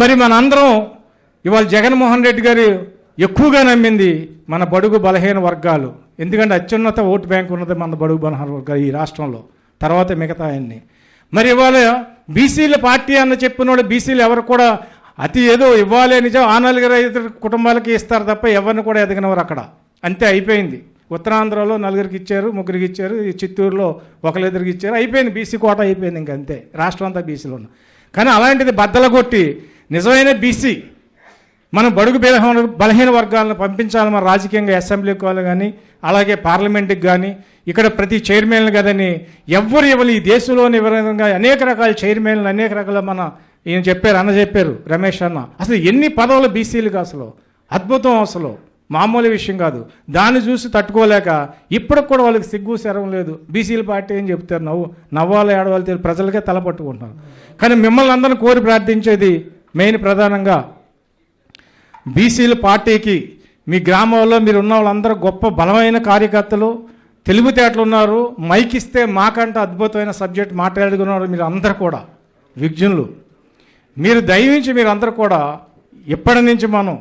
మరి మనందరం ఇవాళ జగన్మోహన్ రెడ్డి గారు ఎక్కువగా నమ్మింది మన బడుగు బలహీన వర్గాలు. ఎందుకంటే అత్యున్నత ఓటు బ్యాంక్ ఉన్నది మన బడుగు బలహీన వర్గాలు ఈ రాష్ట్రంలో. తర్వాత మిగతా అన్ని. మరి ఇవాళ బీసీల పార్టీ అన్న చెప్పిన వాళ్ళు బీసీలు ఎవరు కూడా అతి ఏదో ఇవ్వాలి నిజం ఆ నలుగురు ఐదు కుటుంబాలకి ఇస్తారు తప్ప ఎవరిని కూడా ఎదగనవారు అక్కడ. అంతే అయిపోయింది. ఉత్తరాంధ్రలో నలుగురికి ఇచ్చారు ముగ్గురికి ఇచ్చారు ఈ చిత్తూరులో ఒకరిద్దరికి ఇచ్చారు అయిపోయింది. బీసీ కోట అయిపోయింది ఇంక అంతే. రాష్ట్రం అంతా బీసీలో ఉన్న కానీ అలాంటిది బద్దలు కొట్టి నిజమైన బీసీ మనం బడుగు బలహీన బలహీన వర్గాలను పంపించాలి మన రాజకీయంగా అసెంబ్లీకి వాళ్ళు కానీ అలాగే పార్లమెంట్కి కానీ ఇక్కడ ప్రతి చైర్మన్లు కదని ఎవ్వరు ఎవరు ఈ దేశంలోని విధంగా అనేక రకాల చైర్మన్లు అనేక రకాల మన ఈయన చెప్పారు అన్న చెప్పారు రమేష్ అన్న. అసలు ఎన్ని పదవులు బీసీలకు అసలు? అద్భుతం అసలు. మామూలు విషయం కాదు. దాన్ని చూసి తట్టుకోలేక ఇప్పటికి కూడా వాళ్ళకి సిగ్గు శరం లేదు. బీసీల పార్టీ అని చెప్తారు? నవ్వు నవ్వాలి ఏడవాలి తెలియదు. ప్రజలకే తల పట్టుకుంటున్నారు. కానీ మిమ్మల్ని అందరిని కోరి ప్రార్థించేది మెయిన్ ప్రధానంగా బీసీల పార్టీకి మీ గ్రామంలో మీరు ఉన్న వాళ్ళందరూ గొప్ప బలమైన కార్యకర్తలు తెలివితేటలు ఉన్నారు మైక్ ఇస్తే మాకంటే అద్భుతమైన సబ్జెక్ట్ మాట్లాడుకున్నారు మీరు అందరూ కూడా విజ్ఞులు మీరు దయవించి మీరు అందరూ కూడా ఎప్పటి నుంచి మనం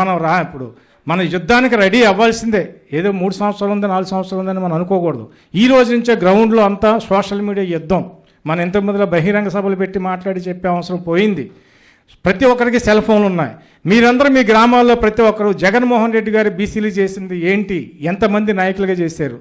మనం రా ఇప్పుడు మన యుద్ధానికి రెడీ అవ్వాల్సిందే. ఏదో మూడు సంవత్సరాలు ఉంది నాలుగు సంవత్సరాలు ఉందని మనం అనుకోకూడదు. ఈ రోజు నుంచే గ్రౌండ్లో అంతా సోషల్ మీడియా యుద్ధం. మన ఇంతకుముందులో బహిరంగ సభలు పెట్టి మాట్లాడి చెప్పే అవసరం పోయింది. ప్రతి ఒక్కరికి సెల్ ఫోన్లు ఉన్నాయి. మీరందరూ మీ గ్రామాల్లో ప్రతి ఒక్కరు జగన్మోహన్ రెడ్డి గారు బీసీలు చేసింది ఏంటి? ఎంతమంది నాయకులుగా చేశారు?